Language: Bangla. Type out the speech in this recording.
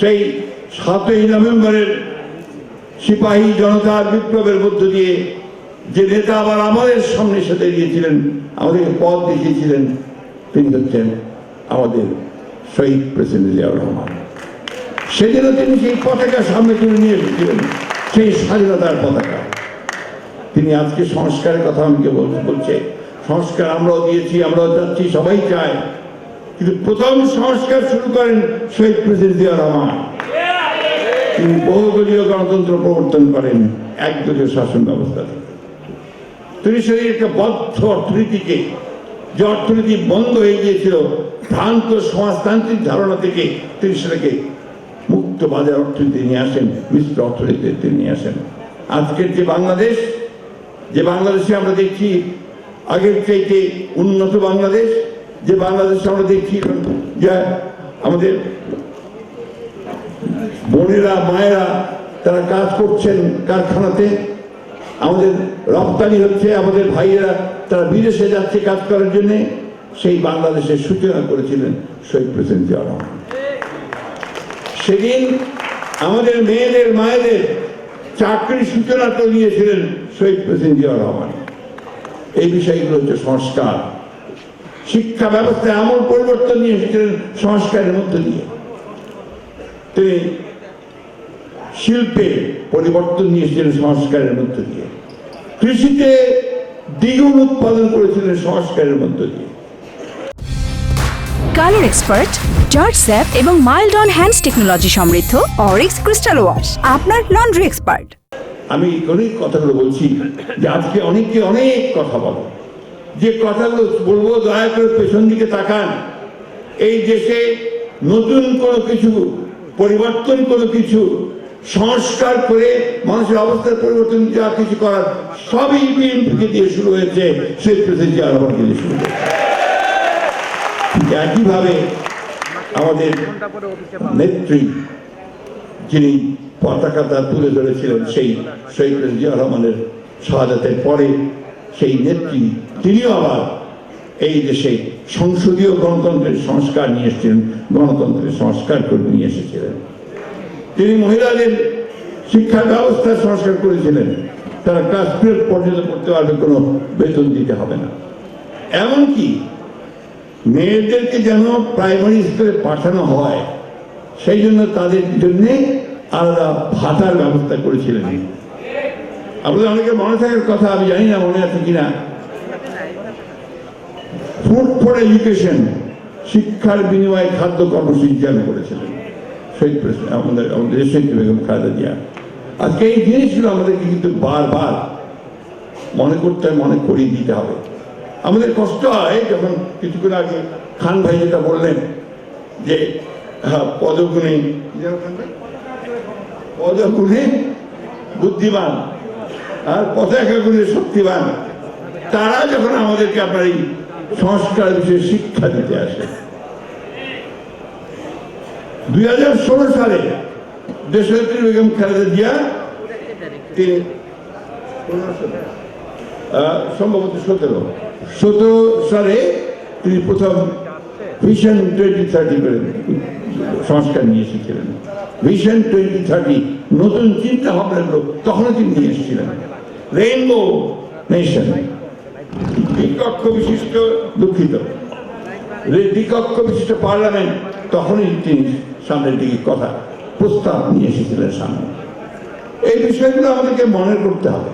সেই সাতই নভেম্বরের সিপাহী জনতার বিপ্লবের মধ্য দিয়ে যে নেতা আবার আমাদের সামনে এসে দাঁড়িয়েছিলেন আমাদেরকে পথ দেখিয়েছিলেন, তিনি হচ্ছেন আমাদের শহীদ প্রেসিডেন্ট জিয়াউর রহমান। সেদিনও তিনি সেই পতাকা সামনে তুলে নিয়ে এসেছিলেন, সেই স্বাধীনতার পতাকা। তিনি আজকে সংস্কারের কথা আমাকে বল- বলছে, সংস্কার আমরাও দিয়েছি, আমরাও যাচ্ছি, সবাই চায় কিন্তু প্রথম সংস্কার শুরু করেন শহীদ প্রেসিডেন্ট জিয়া রহমান। তিনি বহুদলীয় গণতন্ত্র প্রবর্তন করেন, একদলীয় শাসন ব্যবস্থা তিনি সেই একটা বদ্ধ অর্থনীতিকে, যে অর্থনীতি বন্ধ হয়ে গিয়েছিল, ভ্রান্ত সমাজতান্ত্রিক ধারণা থেকে তিনি সেটাকে মুক্ত বাজার অর্থনীতি নিয়ে আসেন, মিশ্র অর্থনীতি তিনি নিয়ে আসেন। আজকের যে বাংলাদেশ, যে বাংলাদেশে আমরা দেখছি আগের চাইতে উন্নত বাংলাদেশ যে বাংলাদেশে আমরা দেখছি যে আমাদের বোনেরা, মায়েরা তারা কাজ করছেন কারখানাতে। আমাদের রপ্তানি হচ্ছে, আমাদের ভাইয়েরা তারা বিদেশে যাচ্ছে কাজ করার জন্য। সেই বাংলাদেশের সূচনা করেছিলেন শহীদ প্রেসিডেন্ট জিয়া রহমান। সেদিন আমাদের মেয়েদের, মায়েদের চাকরির সূচনা তো নিয়েছিলেন শহীদ প্রেসিডেন্ট জিয়া রহমান। এই বিষয়গুলো হচ্ছে সংস্কার। শিক্ষা ব্যবস্থায় আমূল পরিবর্তন নিয়ে এসেছিলেন সংস্কারের মধ্য দিয়ে। তিনি শিল্পে পরিবর্তন নিয়ে এসেছিলেন সংস্কারের মধ্য দিয়ে। কৃষিতে দ্বিগুণ উৎপাদন করেছিলেন সংস্কারের মধ্য দিয়ে। কালার এক্সপার্ট জর্জ স্যাপ এবং মাইল্ড অন হ্যান্ডস টেকনোলজি সমৃদ্ধ অরিক্স ক্রিস্টাল ওয়াশ আপনার লন্ড্রি এক্সপার্ট। আমি অনেক কথাগুলো বলছি যে আজকে অনেকে অনেক কথা বলে। যে কথাগুলো বলব, দয়া করে পেছন দিকে তাকান। এই দেশে নতুন কোনো কিছু, পরিবর্তন কোনো কিছু, সংস্কার করে মানুষের অবস্থার পরিবর্তন যা কিছু করার, সবই বিএনপিকে দিয়ে শুরু হয়েছে, সেই প্রেসিডেন্ট রহমানকে দিয়ে শুরু হয়েছে একইভাবে আমাদের নেত্রী, যিনি পতাকাটা তুলে ধরেছিলেন, সেই শহীদ রহমানের শাহাদাতের পরে সেই নেত্রী, তিনিও আবার এই দেশে সংসদীয় গণতন্ত্রের সংস্কার নিয়ে এসেছিলেন, গণতন্ত্রের সংস্কার করে নিয়ে এসেছিলেন। তিনি মহিলাদের শিক্ষা ব্যবস্থা সংস্কার করেছিলেন। তারা ক্লাস টুয়েলভ পর্যন্ত পড়তে পারবে, কোনো বেতন দিতে হবে না। এমনকি মেয়েদেরকে যেন প্রাইমারি স্কুলে পাঠানো হয়, সেই জন্য তাদের জন্যে আলাদা ভাতার ব্যবস্থা করেছিলেন। আপনাদের অনেকে মনে থাকার কথা আমি জানি না মনে আছে কিনা? ফুড ফর এডুকেশন শিক্ষার বিনিময়ে খাদ্য কর্মসূচি চালু করেছিলেন। শহীদ প্রেসিডেন্ট আমাদের আমাদের শহীদ বেগম খালেদা জিয়া। আজকে এই জিনিসগুলো আমাদেরকে কিন্তু বারবার মনে করতে হয় মনে করিয়ে দিতে হবে। আমাদের কষ্ট হয় যখন কিছুক্ষণ আগে খান ভাই যেটা বললেন যে হ্যাঁ, পদগুণে খান ভাই? বুদ্ধিমান। আর পতাকা গুণে শক্তিবান। তারা যখন আমাদেরকে আপনার এই সংস্কার বিষয়ে শিক্ষা দিতে আসে। দুই হাজার ষোলো সালে দেশনেত্রী বেগম খালেদা জিয়া, তিনি সম্ভবত সতেরো। সতেরো সালে তিনি প্রথম ভিশন টোয়েন্টি থার্টি করে সংস্কার নিয়ে এসেছিলেন। ভিশন টোয়েন্টি থার্টি নতুন চিন্তা ভাবনাগুলো তখনও তিনি নিয়ে এসেছিলেন। রেইনবো নেশন দ্বিকক্ষ বিশিষ্ট দুঃখিত। দ্বিকক্ষ বিশিষ্ট পার্লামেন্ট তখনই তিনি সামনের দিকে কথা প্রস্তাব নিয়ে এসেছিলেন সামনে। এই বিষয়গুলো আমাদেরকে মনে করতে হবে।